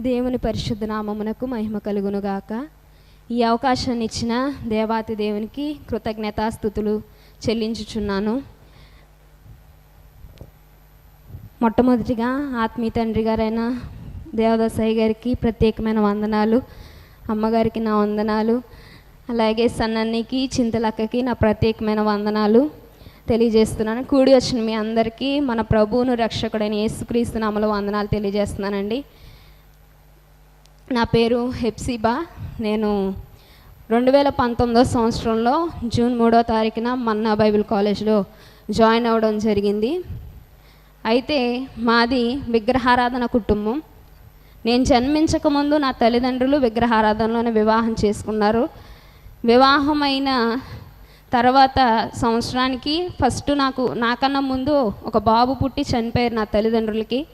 దేవుని పరిశుద్ధ నామమునకు మహిమ కలుగునుగాక. ఈ అవకాశాన్ని ఇచ్చిన దేవాతి దేవునికి కృతజ్ఞతాస్థుతులు చెల్లించుచున్నాను. మొట్టమొదటిగా ఆత్మీయ తండ్రి గారైన దేవదాసాయి గారికి ప్రత్యేకమైన వందనాలు అమ్మగారికి నా వందనాలు అలాగే సన్నన్నికి చింతలక్కకి నా ప్రత్యేకమైన వందనాలు తెలియజేస్తున్నాను. కూడి వచ్చిన మీ అందరికీ మన ప్రభువును రక్షకుడైన యేసుక్రీస్తు నామలో వందనాలు తెలియజేస్తున్నానండి. నా పేరు హెప్సిబా. నేను రెండు వేల పంతొమ్మిదో సంవత్సరంలో జూన్ మూడో తారీఖున మన్నా బైబిల్ కాలేజ్లో జాయిన్ అవ్వడం జరిగింది. అయితే మాది విగ్రహారాధన కుటుంబం. నేను జన్మించక ముందు నా తల్లిదండ్రులు విగ్రహారాధనలోనే వివాహం చేసుకున్నారు. వివాహమైన తర్వాత సంవత్సరానికి ఫస్ట్ నాకు నాకన్నా ముందు ఒక బాబు పుట్టి చనిపోయారు నా తల్లిదండ్రులకి.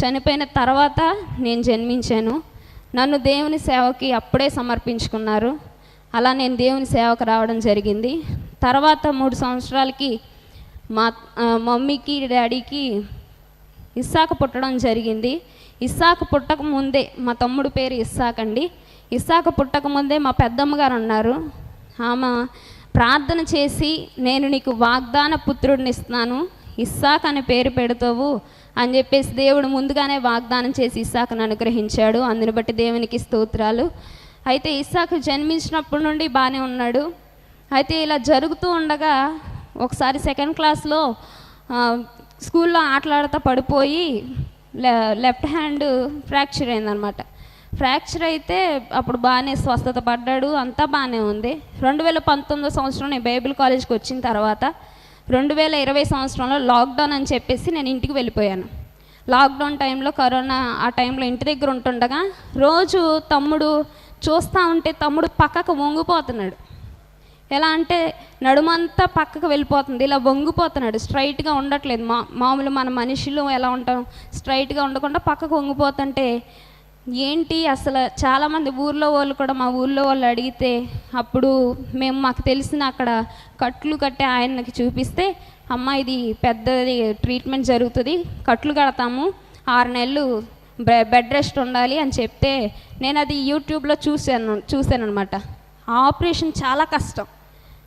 చనిపోయిన తర్వాత నేను జన్మించాను. నన్ను దేవుని సేవకి అప్పుడే సమర్పించుకున్నారు. అలా నేను దేవుని సేవకు రావడం జరిగింది. తర్వాత మూడు సంవత్సరాలకి మా మమ్మీకి డాడీకి ఇస్సాకు పుట్టడం జరిగింది. ఇస్సాకు పుట్టక ముందే మా తమ్ముడు పేరు ఇస్సాక్ అండి. ఇస్సాకు పుట్టక ముందే మా పెద్దమ్మ గారు ఉన్నారు ఆమె ప్రార్థన చేసి నేను నీకు వాగ్దాన పుత్రుడిని ఇస్తున్నాను. ఇస్సాక్ అనే పేరు పెడతావు. అని చెప్పేసి దేవుడు ముందుగానే వాగ్దానం చేసి ఇస్సాకును అనుగ్రహించాడు. అందుని బట్టి దేవునికి స్తోత్రాలు. అయితే ఇస్సాకు జన్మించినప్పటి నుండి బాగానే ఉన్నాడు. అయితే ఇలా జరుగుతూ ఉండగా ఒకసారి సెకండ్ క్లాస్లో స్కూల్లో ఆటలాడుతూ పడిపోయి లెఫ్ట్ హ్యాండ్ ఫ్రాక్చర్ అయిందనమాట ఫ్రాక్చర్ అయితే అప్పుడు బాగానే స్వస్థత పడ్డాడు అంతా బాగానే ఉంది. రెండు వేల పంతొమ్మిదో సంవత్సరం నేను బైబిల్ కాలేజ్కి వచ్చిన తర్వాత రెండు వేల ఇరవై సంవత్సరంలో లాక్డౌన్ అని చెప్పేసి నేను ఇంటికి వెళ్ళిపోయాను. లాక్డౌన్ టైంలో కరోనా ఆ టైంలో ఇంటి దగ్గర ఉంటుండగా రోజు తమ్ముడు చూస్తూ ఉంటే తమ్ముడు పక్కకు వంగిపోతున్నాడు. ఎలా అంటే నడుమంతా పక్కకు వెళ్ళిపోతుంది. ఇలా వంగిపోతున్నాడు. స్ట్రైట్గా ఉండట్లేదు. మా మామూలు మన మనుషులు ఎలా ఉంటాం? స్ట్రైట్గా ఉండకుండా పక్కకు వంగిపోతుంటే ఏంటి అసలు చాలామంది ఊర్లో వాళ్ళు కూడా మా ఊర్లో వాళ్ళు అడిగితే అప్పుడు మేము మాకు తెలిసిన అక్కడ కట్లు కట్టే ఆయనకి చూపిస్తే అమ్మ ఇది పెద్దది ట్రీట్మెంట్ జరుగుతుంది కట్లు కడతాము ఆరు నెలలు బెడ్ రెస్ట్ ఉండాలి అని చెప్తే నేను అది యూట్యూబ్లో చూశాను చూశాను అనమాట ఆపరేషన్ చాలా కష్టం.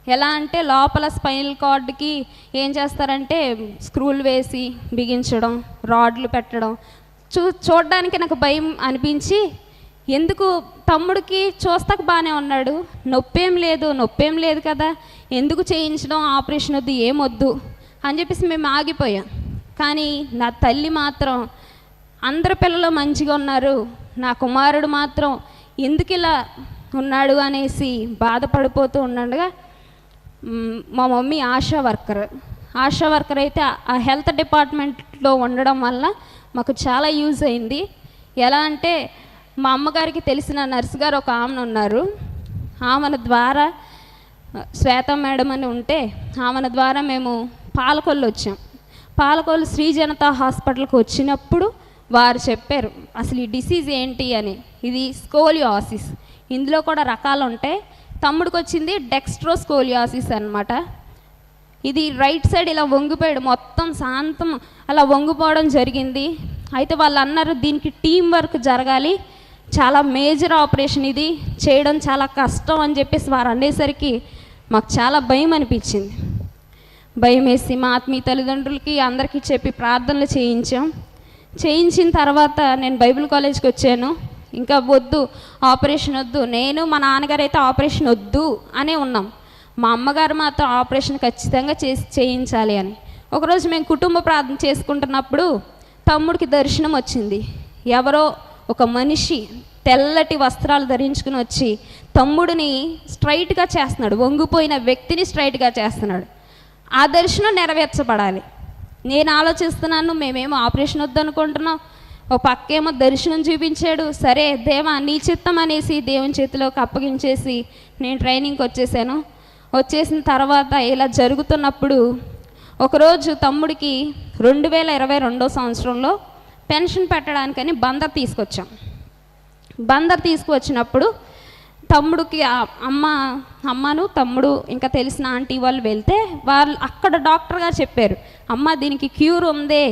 ఎలా అంటే లోపల స్పైనల్ కార్డ్కి ఏం చేస్తారంటే స్క్రూలు వేసి బిగించడం రాడ్లు పెట్టడం చూ చూడడానికి నాకు భయం అనిపించి ఎందుకు తమ్ముడికి చూస్తాక బాగానే ఉన్నాడు. నొప్పేం లేదు నొప్పేం లేదు కదా. ఎందుకు చేయించడం ఆపరేషన్ వద్దు ఏమొద్దు అని చెప్పేసి మేము ఆగిపోయాం. కానీ నా తల్లి మాత్రం అందరి పిల్లలు మంచిగా ఉన్నారు. నా కుమారుడు మాత్రం ఎందుకు ఇలా ఉన్నాడు అనేసి బాధపడిపోతూ ఉండగా మా mummy ASHA worker. ASHA worker అయితే ఆ హెల్త్ డిపార్ట్మెంట్లో ఉండడం వల్ల మాకు చాలా యూజ్ అయింది. ఎలా అంటే మా అమ్మగారికి తెలిసిన నర్స్ గారు ఒక ఆమెను ఉన్నారు. ఆమెను ద్వారా శ్వేత మేడం అని ఉంటే ఆమెను ద్వారా మేము పాలకొల్లు వచ్చాం. పాలకొల్లు శ్రీ జనతా హాస్పిటల్కి వచ్చినప్పుడు వారు చెప్పారు అసలు ఈ డిసీజ్ ఏంటి అని? ఇది స్కోలియాసిస్. ఇందులో కూడా రకాలు ఉంటాయి తమ్ముడికి వచ్చింది డెక్స్ట్రోస్కోలియాసిస్ అన్నమాట. ఇది రైట్ సైడ్ ఇలా వంగిపోయాడు. మొత్తం శాంతం అలా వంగిపోవడం జరిగింది. అయితే వాళ్ళు అన్నారు దీనికి టీం వర్క్ జరగాలి. చాలా మేజర్ ఆపరేషన్ ఇది. చేయడం చాలా కష్టం అని చెప్పేసి వారు అనేసరికి మాకు చాలా భయం అనిపించింది. భయం వేసి మా ఆత్మీయ తల్లిదండ్రులకి అందరికీ చెప్పి ప్రార్థనలు చేయించాం. చేయించిన తర్వాత నేను బైబిల్ కాలేజ్కి వచ్చాను. ఇంకా వద్దు ఆపరేషన్ వద్దు. నేను మా నాన్నగారు అయితే ఆపరేషన్ వద్దు అనే ఉన్నాం. మా అమ్మగారు మాత్రం ఆపరేషన్ ఖచ్చితంగా చేసి చేయించాలి అని. ఒకరోజు మేము కుటుంబ ప్రార్థన చేసుకుంటున్నప్పుడు తమ్ముడికి దర్శనం వచ్చింది. ఎవరో ఒక మనిషి తెల్లటి వస్త్రాలు ధరించుకుని వచ్చి తమ్ముడిని స్ట్రైట్గా చేస్తున్నాడు. వంగిపోయిన వ్యక్తిని స్ట్రైట్గా చేస్తున్నాడు. ఆ దర్శనం నెరవేర్చబడాలి. నేను ఆలోచిస్తున్నాను మేమేమో ఆపరేషన్ వద్దనుకుంటున్నాం. ఓ పక్కేమో దర్శనం చూపించాడు. సరే దేవా నీ చిత్తం అనేసి దేవుని చేతిలోకి అప్పగించేసి నేను ట్రైనింగ్కి వచ్చేసాను. వచ్చేసిన తర్వాత ఇలా జరుగుతున్నప్పుడు ఒకరోజు తమ్ముడికి రెండు వేల ఇరవై రెండో సంవత్సరంలో పెన్షన్ పెట్టడానికని బందర్ తీసుకొచ్చాం. బందర్ తీసుకువచ్చినప్పుడు తమ్ముడికి అమ్మ అమ్మను తమ్ముడు ఇంకా తెలిసిన ఆంటీ వాళ్ళు వెళ్తే వాళ్ళు అక్కడ డాక్టర్ గారు చెప్పారు అమ్మ దీనికి క్యూర్ ఉందే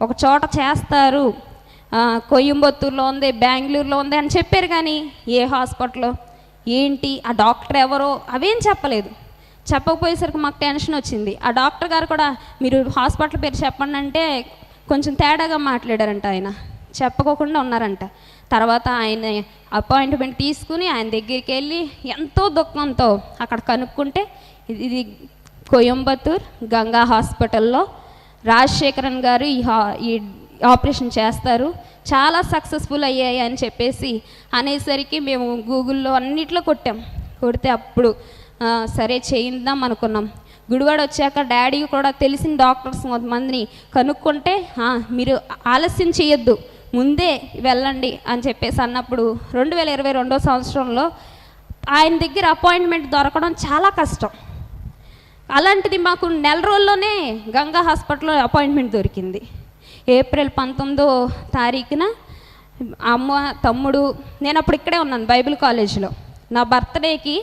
ఒక చోట చేస్తారు కొయ్యంబత్తూరులో కోయంబత్తూరులో ఉంది బెంగళూరులో ఉంది అని చెప్పారు కానీ ఏ హాస్పిటల్లో? ఏంటి? ఆ డాక్టర్ ఎవరో? అవేం చెప్పలేదు. చెప్పకపోయేసరికి మాకు టెన్షన్ వచ్చింది. ఆ డాక్టర్ గారు కూడా మీరు హాస్పిటల్ పేరు చెప్పండి అంటే కొంచెం తేడాగా మాట్లాడారంట ఆయన. చెప్పకోకుండా ఉన్నారంట. తర్వాత ఆయన అపాయింట్మెంట్ తీసుకుని ఆయన దగ్గరికి వెళ్ళి ఎంతో దుఃఖంతో అక్కడ కనుక్కుంటే ఇది ఇది కోయంబత్తూర్ గంగా హాస్పిటల్లో రాజశేఖరన్ గారు ఈ హా ఈ ఆపరేషన్ చేస్తారు. చాలా సక్సెస్ఫుల్ అయ్యాయి అని చెప్పేసి అనేసరికి మేము గూగుల్లో అన్నిట్లో కొట్టాం. కొడితే అప్పుడు సరే చేయిందాం అనుకున్నాం. గుడివాడ వచ్చాక డాడీ కూడా తెలిసిన డాక్టర్స్ కొంతమందిని కనుక్కుంటే మీరు ఆలస్యం చేయొద్దు ముందే వెళ్ళండి అని చెప్పేసి అన్నప్పుడు రెండు వేల ఇరవై రెండో సంవత్సరంలో ఆయన దగ్గర అపాయింట్మెంట్ దొరకడం చాలా కష్టం. అలాంటిది మాకు నెల రోజుల్లోనే గంగా హాస్పిటల్లో అపాయింట్మెంట్ దొరికింది. ఏప్రిల్ పంతొమ్మిదో తారీఖున అమ్మ తమ్ముడు నేను అప్పుడు ఇక్కడే ఉన్నాను బైబిల్ కాలేజీలో. నా బర్త్డేకి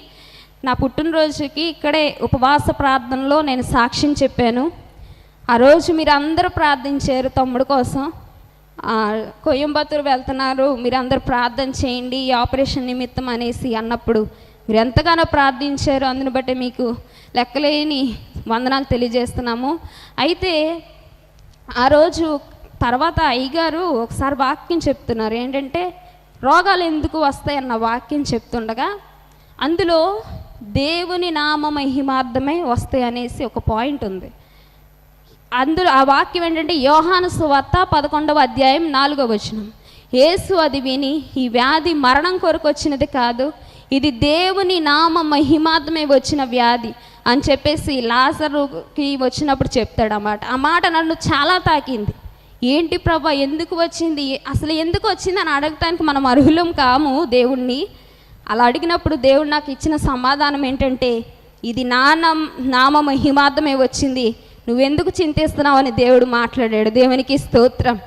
నా పుట్టినరోజుకి ఇక్కడే ఉపవాస ప్రార్థనలో నేను సాక్ష్యం చెప్పాను. ఆ రోజు మీరు అందరూ ప్రార్థించారు తమ్ముడు కోసం. కోయంబత్తూరు వెళ్తున్నారు మీరు అందరూ ప్రార్థన చేయండి ఈ ఆపరేషన్ నిమిత్తం అనేసి అన్నప్పుడు మీరు ఎంతగానో ప్రార్థించారు. అందుని బట్టి మీకు లెక్కలేని వందనాలు తెలియజేస్తున్నాము. అయితే ఆ రోజు తర్వాత అయ్యగారు ఒకసారి వాక్యం చెప్తున్నారు. ఏంటంటే రోగాలు ఎందుకు వస్తాయన్న వాక్యం చెప్తుండగా అందులో దేవుని నామ మహిమార్థమే వస్తాయి అనేసి ఒక పాయింట్ ఉంది. అందులో ఆ వాక్యం ఏంటంటే యోహాను సువార్త పదకొండవ అధ్యాయం నాలుగవ వచనం. యేసు అది విని ఈ వ్యాధి మరణం కొరకు వచ్చినది కాదు ఇది దేవుని నామ మహిమాత్మే వచ్చిన వ్యాధి అని చెప్పేసి లాసరుకి వచ్చినప్పుడు చెప్తాడు అన్నమాట ఆ మాట నన్ను చాలా తాకింది. ఏంటి ప్రభా ఎందుకు వచ్చింది? అసలు ఎందుకు వచ్చింది అని అడగటానికి మనం అర్హులం కాము దేవుణ్ణి. అలా అడిగినప్పుడు దేవుడు నాకు ఇచ్చిన సమాధానం ఏంటంటే ఇది నా నామ మహిమార్థమే వచ్చింది. నువ్వెందుకు చింతిస్తున్నావు అని దేవుడు మాట్లాడాడు. దేవునికి స్తోత్రం.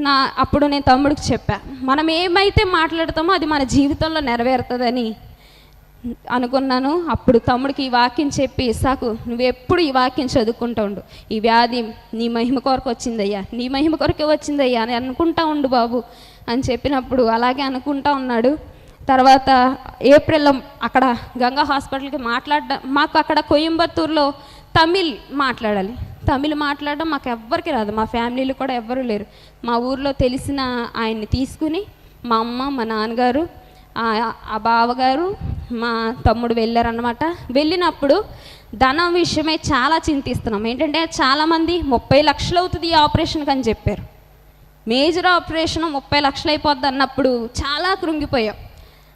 నా అప్పుడు నేను తమ్ముడికి చెప్పా మనం ఏమైతే మాట్లాడతామో అది మన జీవితంలో నెరవేరుతుందని. అనుకున్నాను. అప్పుడు తమ్ముడికి ఈ వాక్యం చెప్పి ఇసాకు నువ్వు ఎప్పుడు ఈ వాక్యం చదువుకుంటూ ఉండు. ఈ వ్యాధి నీ మహిమ కొరకు వచ్చిందయ్యా. నీ మహిమ కొరకే వచ్చిందయ్యా అని అనుకుంటా ఉండు బాబు. అని చెప్పినప్పుడు అలాగే అనుకుంటా ఉన్నాడు. తర్వాత ఏప్రిల్లో అక్కడ గంగా హాస్పిటల్కి మాట్లాడ మాకు అక్కడ కోయంబత్తూరులో తమిళ్ మాట్లాడాలి. తమిళ్ మాట్లాడడం మాకు ఎవ్వరికి రాదు. మా ఫ్యామిలీలో కూడా ఎవ్వరూ లేరు. మా ఊర్లో తెలిసిన ఆయన్ని తీసుకుని మా అమ్మ మా నాన్నగారు ఆ- ఆ బావగారు మా తమ్ముడు వెళ్ళారనమాట వెళ్ళినప్పుడు ధనం విషయమై చాలా చింతిస్తున్నాం. ఏంటంటే చాలామంది ముప్పై లక్షలు అవుతుంది ఈ ఆపరేషన్కి అని చెప్పారు. మేజర్ ఆపరేషన్ ముప్పై లక్షలు అయిపోద్ది అన్నప్పుడు చాలా కృంగిపోయాం.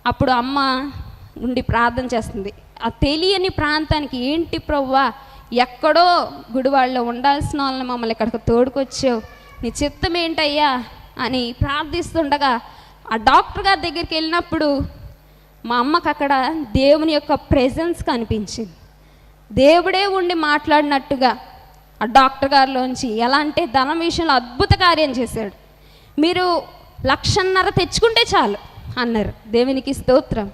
అప్పుడు అమ్మ ఉండి ప్రార్థన చేస్తుంది. ఆ తెలియని ప్రాంతానికి ఏంటి ప్రవ్వా ఎక్కడో గుడివాళ్ళలో ఉండాల్సిన వాళ్ళని మమ్మల్ని ఇక్కడికి తోడుకొచ్చావు. నీ చిత్తం ఏంటయ్యా అని ప్రార్థిస్తుండగా ఆ డాక్టర్ గారి దగ్గరికి వెళ్ళినప్పుడు మా అమ్మకు అక్కడ దేవుని యొక్క ప్రెజెన్స్ కనిపించింది. దేవుడే ఉండి మాట్లాడినట్టుగా ఆ డాక్టర్ గారిలోంచి ఎలా అంటే ధనం విషయంలో అద్భుత కార్యం చేశాడు. మీరు లక్షన్నర తెచ్చుకుంటే చాలు అన్నారు. దేవునికి స్తోత్రం.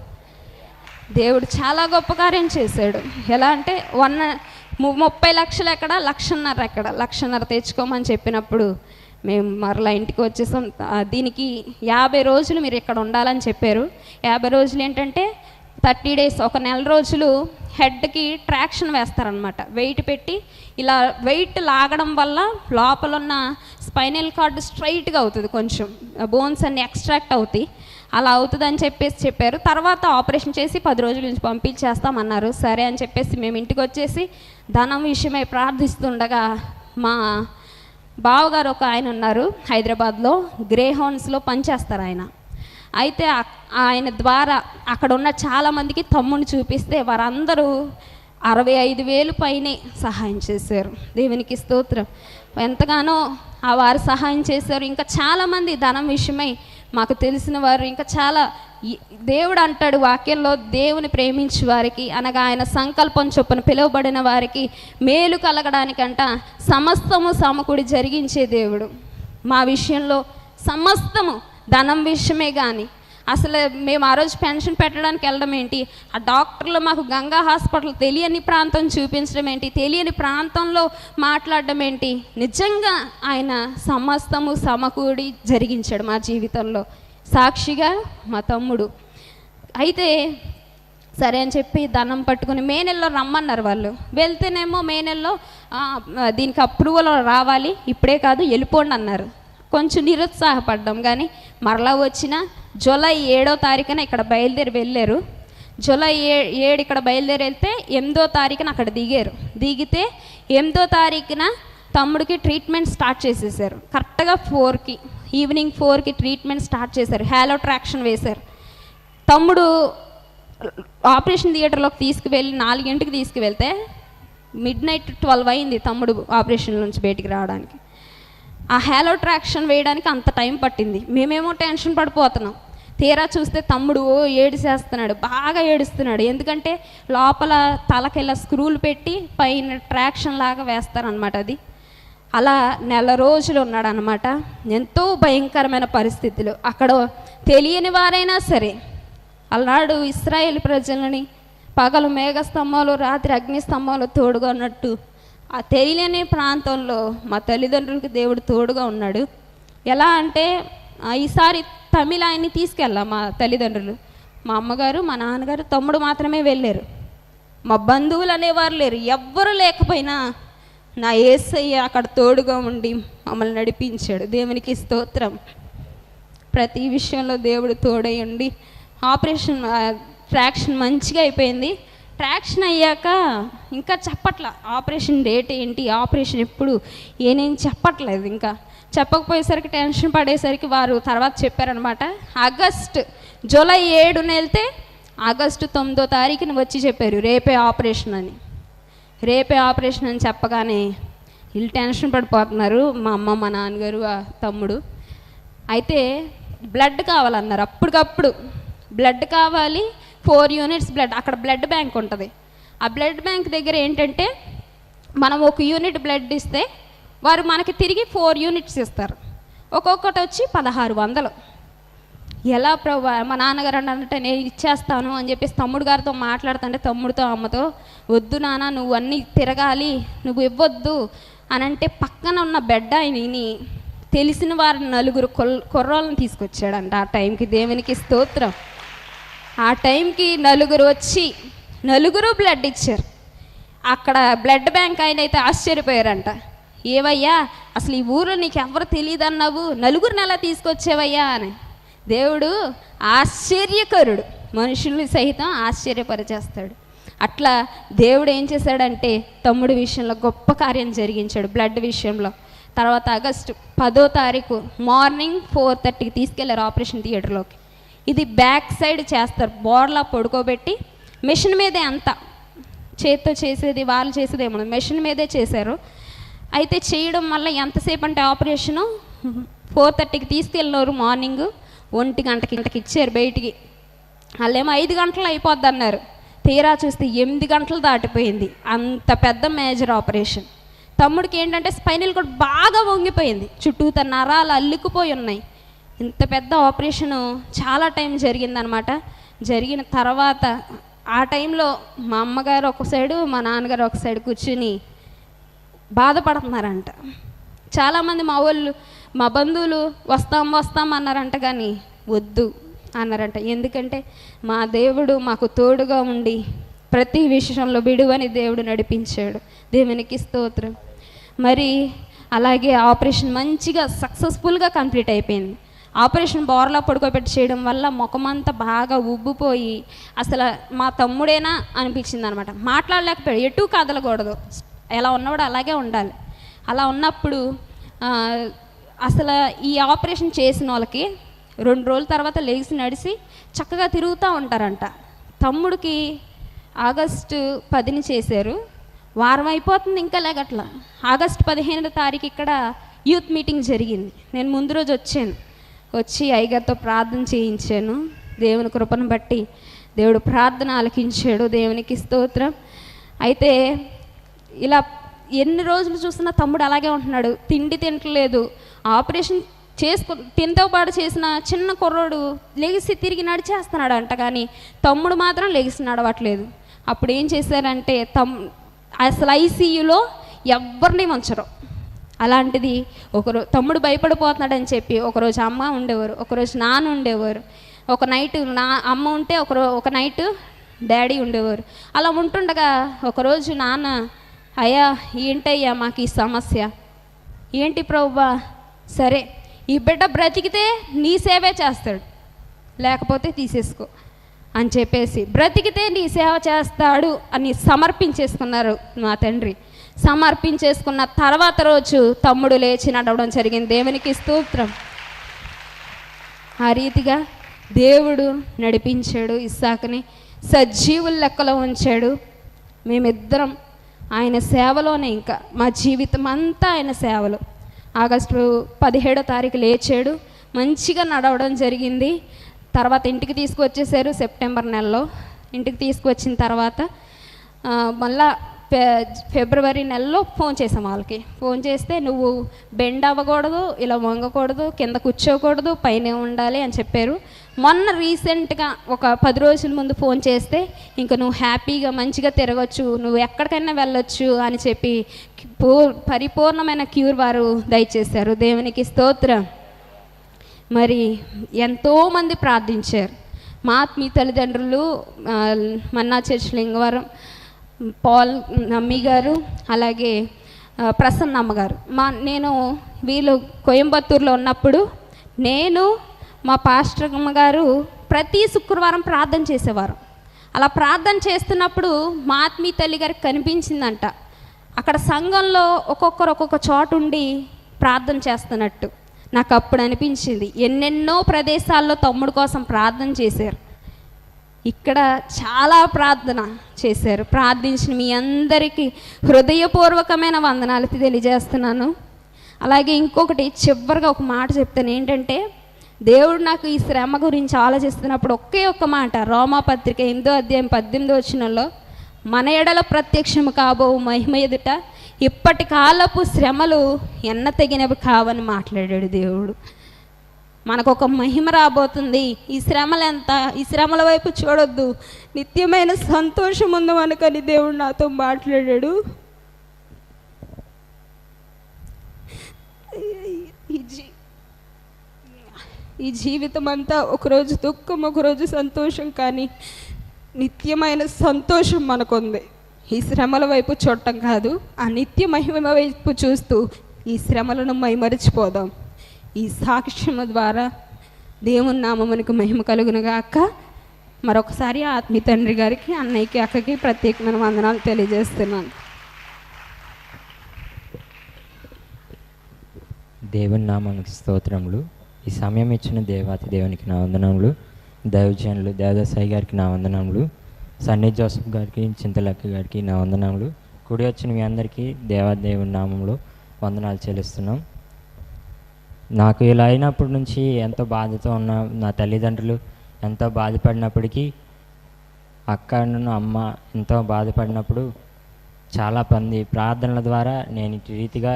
దేవుడు చాలా గొప్ప కార్యం చేశాడు. ఎలా అంటే వన్ ము- ముప్పై లక్షలు ఎక్కడ లక్షన్నర ఎక్కడ లక్షన్నర తెచ్చుకోమని చెప్పినప్పుడు మేము మరలా ఇంటికి వచ్చేసాం. దీనికి యాభై రోజులు మీరు ఇక్కడ ఉండాలని చెప్పారు. యాభై రోజులు ఏంటంటే థర్టీ డేస్ ఒక నెల రోజులు హెడ్కి ట్రాక్షన్ వేస్తారనమాట వెయిట్ పెట్టి ఇలా వెయిట్ లాగడం వల్ల లోపల ఉన్న స్పైనల్ కార్డ్ స్ట్రైట్గా అవుతుంది కొంచెం. బోన్స్ అన్ని ఎక్స్ట్రాక్ట్ అవుతాయి. అలా అవుతుందని చెప్పేసి చెప్పారు. తర్వాత ఆపరేషన్ చేసి పది రోజుల నుంచి పంపించేస్తామన్నారు. సరే అని చెప్పేసి మేము ఇంటికి వచ్చేసి ధనం విషయమై ప్రార్థిస్తుండగా మా బావగారు ఒక ఆయన ఉన్నారు హైదరాబాద్లో గ్రే హౌన్స్లో పనిచేస్తారు ఆయన. అయితే ఆయన ద్వారా అక్కడ ఉన్న చాలామందికి తమ్ముని చూపిస్తే వారందరూ అరవై ఐదు వేలు పైనే సహాయం చేశారు. దేవునికి స్తోత్రం. ఎంతగానో ఆ వారు సహాయం చేశారు. ఇంకా చాలామంది ధనం విషయమై మాకు తెలిసిన వారు ఇంకా చాలా దేవుడు అంటాడు వాక్యంలో దేవుని ప్రేమించి వారికి అనగా ఆయన సంకల్పం చొప్పున పిలువబడిన వారికి మేలు కలగడానికంట సమస్తము సమకూడి జరిగించే దేవుడు. మా విషయంలో సమస్తము ధనం విషయమే కానీ అసలు మేము ఆ రోజు పెన్షన్ పెట్టడానికి వెళ్ళడం ఏంటి? ఆ డాక్టర్లు మాకు గంగా హాస్పిటల్ తెలియని ప్రాంతం చూపించడం ఏంటి? తెలియని ప్రాంతంలో మాట్లాడడం ఏంటి? నిజంగా ఆయన సమస్తము సమకూడి జరిగించాడు మా జీవితంలో. సాక్షిగా మా తమ్ముడు. అయితే సరే అని చెప్పి దండం పట్టుకుని మే నెలలో రమ్మన్నారు వాళ్ళు. వెళ్తేనేమో మే నెలలో దీనికి అప్రూవల్ రావాలి ఇప్పుడే కాదు వెళ్ళిపోండి అన్నారు. కొంచెం నిరుత్సాహపడ్డాం కానీ మరలా వచ్చిన జూలై ఏడో తారీఖున ఇక్కడ బయలుదేరి వెళ్ళారు. జూలై ఏ ఏడు ఇక్కడ బయలుదేరి వెళ్తే ఎనిమిదో తారీఖున అక్కడ దిగారు. దిగితే ఎనిమిదో తారీఖున తమ్ముడికి ట్రీట్మెంట్ స్టార్ట్ చేసేసారు. కరెక్ట్గా ఫోర్కి ఈవినింగ్ ఫోర్కి ట్రీట్మెంట్ స్టార్ట్ చేశారు. హ్యాలో ట్రాక్షన్ వేశారు. తమ్ముడు ఆపరేషన్ థియేటర్లోకి తీసుకువెళ్ళి నాలుగింటికి తీసుకువెళ్తే మిడ్ నైట్ ట్వెల్వ్ అయింది తమ్ముడు ఆపరేషన్ నుంచి బయటికి రావడానికి. ఆ హ్యాలో ట్రాక్షన్ వేయడానికి అంత టైం పట్టింది. మేమేమో టెన్షన్ పడిపోతున్నాం. తీరా చూస్తే తమ్ముడు ఓ ఏడిసేస్తున్నాడు బాగా ఏడుస్తున్నాడు. ఎందుకంటే లోపల తలకెళ్ళ స్క్రూలు పెట్టి పైన ట్రాక్షన్ లాగా వేస్తారనమాట అది. అలా నెల రోజులు ఉన్నాడు అనమాట ఎంతో భయంకరమైన పరిస్థితులు. అక్కడ తెలియని వారైనా సరే అలనాడు ఇస్రాయేల్ ప్రజలని పగలు మేఘస్తంభాలు రాత్రి అగ్నిస్తంభాలు తోడుగా ఉన్నట్టు ఆ తెలియని ప్రాంతంలో మా తల్లిదండ్రులకి దేవుడు తోడుగా ఉన్నాడు. ఎలా అంటే ఈసారి తమిళ ఆయన్ని తీసుకెళ్ళాం మా తల్లిదండ్రులు. మా అమ్మగారు మా నాన్నగారు తమ్ముడు మాత్రమే వెళ్ళారు. మా బంధువులు అనేవారు లేరు. ఎవ్వరు లేకపోయినా నా ఏసయ్య అక్కడ తోడుగా ఉండి మమ్మల్ని నడిపించాడు. దేవునికి స్తోత్రం. ప్రతి విషయంలో దేవుడు తోడై ఉండి ఆపరేషన్ ట్రాక్షన్ మంచిగా అయిపోయింది. ట్రాక్షన్ అయ్యాక ఇంకా చెప్పట్ల. ఆపరేషన్ డేట్ ఏంటి? ఆపరేషన్ ఎప్పుడు? ఏనేం చెప్పట్లేదు ఇంకా. చెప్పకపోయేసరికి టెన్షన్ పడేసరికి వారు తర్వాత చెప్పారనమాట ఆగస్ట్ జూలై ఏడున వెళ్తే ఆగస్టు తొమ్మిదో తారీఖున వచ్చి చెప్పారు రేపే ఆపరేషన్ అని. రేపే ఆపరేషన్ అని చెప్పగానే వీళ్ళు టెన్షన్ పడిపోతున్నారు మా అమ్మ మా నాన్నగారు తమ్ముడు. అయితే బ్లడ్ కావాలన్నారు అప్పటికప్పుడు. బ్లడ్ కావాలి ఫోర్ యూనిట్స్ బ్లడ్ అక్కడ బ్లడ్ బ్యాంక్ ఉంటుంది. ఆ బ్లడ్ బ్యాంక్ దగ్గర ఏంటంటే మనం ఒక యూనిట్ బ్లడ్ ఇస్తే వారు మనకి తిరిగి ఫోర్ యూనిట్స్ ఇస్తారు. ఒక్కొక్కటి వచ్చి పదహారు వందలు. ఎలా ప్రభా మా నాన్నగారు అంటే నేను ఇచ్చేస్తాను అని చెప్పేసి తమ్ముడు గారితో మాట్లాడుతుంటే తమ్ముడితో అమ్మతో వద్దు నాన్న నువ్వు అన్నీ తిరగాలి నువ్వు ఇవ్వద్దు అని అంటే పక్కన ఉన్న బెడ్ ఆయనని తెలిసిన వారి నలుగురు కొల్ కుర్రోళ్ళని తీసుకొచ్చాడంట ఆ టైంకి. దేవునికి స్తోత్రం. ఆ టైంకి నలుగురు వచ్చి నలుగురు బ్లడ్ ఇచ్చారు. అక్కడ బ్లడ్ బ్యాంక్ ఆయన అయితే ఆశ్చర్యపోయారంట. ఏవయ్యా అసలు ఈ ఊరు నీకు ఎవరు తెలియదన్నావు నలుగురిని ఎలా తీసుకొచ్చేవయ్యా అని. దేవుడు ఆశ్చర్యకరుడు. మనుషుల్ని సహితం ఆశ్చర్యపరిచేస్తాడు. అట్లా దేవుడు ఏం చేశాడంటే తమ్ముడి విషయంలో గొప్ప కార్యం జరిగించాడు బ్లడ్ విషయంలో. తర్వాత ఆగస్టు పదో తారీఖు మార్నింగ్ ఫోర్ థర్టీకి తీసుకెళ్ళారు ఆపరేషన్ థియేటర్లోకి. ఇది బ్యాక్ సైడ్ చేస్తారు బోర్లా పడుకోబెట్టి మిషన్ మీదే అంతా. చేత్తో చేసేది వాళ్ళు చేసేది ఏమో మిషన్ మీదే చేశారు. అయితే చేయడం వల్ల ఎంతసేపు అంటే ఆపరేషను? ఫోర్ థర్టీకి తీసుకెళ్ళినారు మార్నింగ్. ఒంటి గంటకి ఇంటకి ఇచ్చారు బయటికి. వాళ్ళేమో ఐదు గంటలు అయిపోద్ది అన్నారు. తీరా చూస్తే ఎనిమిది గంటలు దాటిపోయింది. అంత పెద్ద మేజర్ ఆపరేషన్. తమ్ముడికి ఏంటంటే స్పైనల్ కూడా బాగా వంగిపోయింది. చుట్టూత నరాలు అల్లుకుపోయి ఉన్నాయి. ఇంత పెద్ద ఆపరేషను చాలా టైం జరిగిందనమాట. జరిగిన తర్వాత ఆ టైంలో మా అమ్మగారు ఒక సైడు మా నాన్నగారు ఒక సైడ్ కూర్చుని బాధపడుతున్నారంట. చాలామంది మా వాళ్ళు మా బంధువులు వస్తాం వస్తాం అన్నారంట కానీ వద్దు అన్నారంట. ఎందుకంటే మా దేవుడు మాకు తోడుగా ఉండి ప్రతి విషయంలో బిడువని దేవుడు నడిపించాడు. దేవునికి స్తోత్రం. మరి అలాగే ఆపరేషన్ మంచిగా సక్సెస్ఫుల్గా కంప్లీట్ అయిపోయింది. ఆపరేషన్ బోర్లా పడుకోబెట్టి చేయడం వల్ల ముఖమంతా బాగా ఉబ్బిపోయి అసలు మా తమ్ముడేనా అనిపించింది అనమాట మాట్లాడలేకపోయాడు. ఎటు కదలకూడదు. ఎలా ఉన్నవాడు అలాగే ఉండాలి. అలా ఉన్నప్పుడు అసలు ఈ ఆపరేషన్ చేసిన వాళ్ళకి రెండు రోజుల తర్వాత లేచి నడిచి చక్కగా తిరుగుతూ ఉంటారంట. తమ్ముడికి ఆగస్టు పదిని చేశారు. వారం అయిపోతుంది ఇంకా లేగట్ల. ఆగస్టు పదిహేనవ తారీఖు ఇక్కడ యూత్ మీటింగ్ జరిగింది. నేను ముందు రోజు వచ్చాను. వచ్చి అయ్యగారితో ప్రార్థన చేయించాను. దేవుని కృపను బట్టి దేవుడు ప్రార్థన ఆలకించాడు. దేవునికి స్తోత్రం. అయితే ఇలా ఎన్ని రోజులు చూసినా తమ్ముడు అలాగే ఉంటున్నాడు. తిండి తింటలేదు ఆపరేషన్ చేసుకు తినతో పాటు చేసిన చిన్న కుర్రోడు లెగిసి తిరిగి నడిచేస్తున్నాడు అంట కానీ తమ్ముడు మాత్రం లెగిసి నడవట్లేదు. అప్పుడు ఏం చేశారంటే తమ్ అసలు ఐసీయూలో ఎవరిని ఉంచరు అలాంటిది ఒకరు తమ్ముడు భయపడిపోతున్నాడని చెప్పి ఒకరోజు అమ్మ ఉండేవారు ఒకరోజు నాన్న ఉండేవారు ఒక నైట్ నా అమ్మ ఉంటే ఒకరో ఒక నైట్ డాడీ ఉండేవారు. అలా ఉంటుండగా ఒకరోజు నాన్న అయ్యా ఏంటయ్యా మాకు ఈ సమస్య? ఏంటి ప్రభువా సరే ఈ బిడ్డ బ్రతికితే నీ సేవే చేస్తాడు. లేకపోతే తీసేసుకో అని చెప్పేసి బ్రతికితే నీ సేవ చేస్తాడు అని సమర్పించేసుకున్నారు మా తండ్రి. సమర్పించేసుకున్న తర్వాత రోజు తమ్ముడు లేచి నడవడం జరిగింది. దేవునికి స్తోత్రం. ఆ రీతిగా దేవుడు నడిపించాడు ఇస్సాకుని. సజీవుల లెక్కలో ఉంచాడు. మేమిద్దరం ఆయన సేవలోనే ఇంకా. మా జీవితం అంతా ఆయన సేవలో. ఆగస్టు పదిహేడో తారీఖు లేచాడు. మంచిగా నడవడం జరిగింది. తర్వాత ఇంటికి తీసుకువచ్చేసారు సెప్టెంబర్ నెలలో. ఇంటికి తీసుకువచ్చిన తర్వాత మళ్ళా ఫిబ్రవరి నెలలో ఫోన్ చేసాం వాళ్ళకి. ఫోన్ చేస్తే నువ్వు బెండ్ అవ్వకూడదు ఇలా వంగకూడదు కింద కూర్చోకూడదు పైనే ఉండాలి అని చెప్పారు. మొన్న రీసెంట్గా ఒక పది రోజుల ముందు ఫోన్ చేస్తే ఇంకా నువ్వు హ్యాపీగా మంచిగా తిరగచ్చు నువ్వు ఎక్కడికైనా వెళ్ళొచ్చు అని చెప్పి పరిపూర్ణమైన క్యూర్ వారు దయచేశారు. దేవునికి స్తోత్రం. మరి ఎంతోమంది ప్రార్థించారు. మా ఆత్మీయ తల్లిదండ్రులు మన్నా చర్చ్ లింగవరం పాల్ నమ్మి గారు అలాగే ప్రసన్నమ్మ గారు. మా నేను వీళ్ళు కోయంబత్తూరులో ఉన్నప్పుడు నేను మా పాస్టర్ అమ్మగారు ప్రతి శుక్రవారం ప్రార్థన చేసేవారు. అలా ప్రార్థన చేస్తున్నప్పుడు మా ఆత్మీయ తల్లి గారికి కనిపించిందంట. అక్కడ సంఘంలో ఒక్కొక్కరు ఒక్కొక్క చోట ఉండి ప్రార్థన చేస్తున్నట్టు. నాకు అప్పుడు అనిపించింది. ఎన్నెన్నో ప్రదేశాల్లో తమ్ముడు కోసం ప్రార్థన చేశారు. ఇక్కడ చాలా ప్రార్థన చేశారు. ప్రార్థించిన మీ అందరికీ హృదయపూర్వకమైన వందనాలు తెలియజేస్తున్నాను. అలాగే ఇంకొకటి చివరిగా ఒక మాట చెప్తాను. ఏంటంటే దేవుడు నాకు ఈ శ్రమ గురించి ఆలోచిస్తున్నప్పుడు ఒకే ఒక్క మాట. రోమాపత్రిక ఎనిమిదో అధ్యాయం పద్దెనిమిదో వచ్చినలో మన ఎడల ప్రత్యక్షము కాబో మహిమ ఎదుట ఇప్పటి కాలపు శ్రమలు ఎన్న తగినవి కావని మాట్లాడాడు దేవుడు. మనకు ఒక మహిమ రాబోతుంది. ఈ శ్రమలు ఎంత ఈ శ్రమల వైపు చూడొద్దు. నిత్యమైన సంతోషం ఉంది అనుకని దేవుడు నాతో మాట్లాడాడు ఈ జీ ఈ జీవితం అంతా ఒకరోజు దుఃఖం ఒకరోజు సంతోషం కానీ నిత్యమైన సంతోషం మనకుంది. ఈ శ్రమల వైపు చూడటం కాదు ఆ నిత్య మహిమ వైపు చూస్తూ ఈ శ్రమలను మైమరిచిపోదాం ఈ సాక్ష్యము ద్వారా దేవుని నామమునికి మహిమ కలుగునుగాక మరొకసారి ఆత్మీ తండ్రి గారికి అన్నయ్యకి అక్కకి ప్రత్యేకమైన వందనాలు తెలియజేస్తున్నాను. దేవుని నామానికి స్తోత్రములు. ఈ సమయం ఇచ్చిన దేవాతి దేవునికి నా వందనములు దైవజనులు దేవదాసాయి గారికి నా వందనములు సన్నీ జోసఫ్ గారికి చింతలక్క గారికి నా వందనములు. కుడి వచ్చిన మీ అందరికీ దేవాదేవుని నామంలో వందనాలు చెల్లిస్తున్నాం. నాకు ఇలా అయినప్పటి నుంచి ఎంతో బాధతో ఉన్న నా తల్లిదండ్రులు ఎంతో బాధపడినప్పటికీ అక్క నన్ను అమ్మ ఎంతో బాధపడినప్పుడు చాలా మంది ప్రార్థనల ద్వారా నేను ఇటు రీతిగా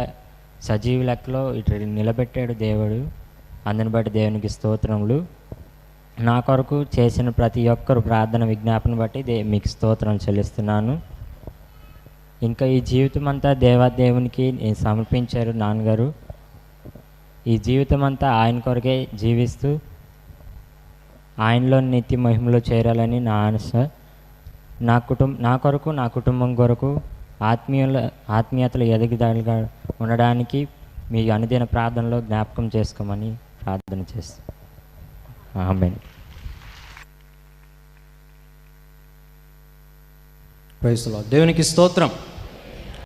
సజీవ లెక్కలో ఇటు నిలబెట్టాడు దేవుడు. అందుని బట్టి దేవునికి స్తోత్రములు. నా కొరకు చేసిన ప్రతి ఒక్కరు ప్రార్థన విజ్ఞాపన బట్టి దే మీకు స్తోత్రం చెల్లిస్తున్నాను. ఇంకా ఈ జీవితం అంతా దేవాదేవునికి నేను సమర్పించారు నాన్నగారు. ఈ జీవితం అంతా ఆయన కొరకే జీవిస్తూ ఆయనలో నిత్య మహిమలో చేరాలని నా ఆశ. నా కుటుంబ నా కొరకు నా కుటుంబం కొరకు ఆత్మీయుల ఆత్మీయతలు ఎదగిదాలుగా ఉండడానికి మీ అనుదిన ప్రార్థనలో జ్ఞాపకం చేసుకోమని ప్రార్థన చేస్తాను ఆమె ప్రైస్లో దేవునికి స్తోత్రం.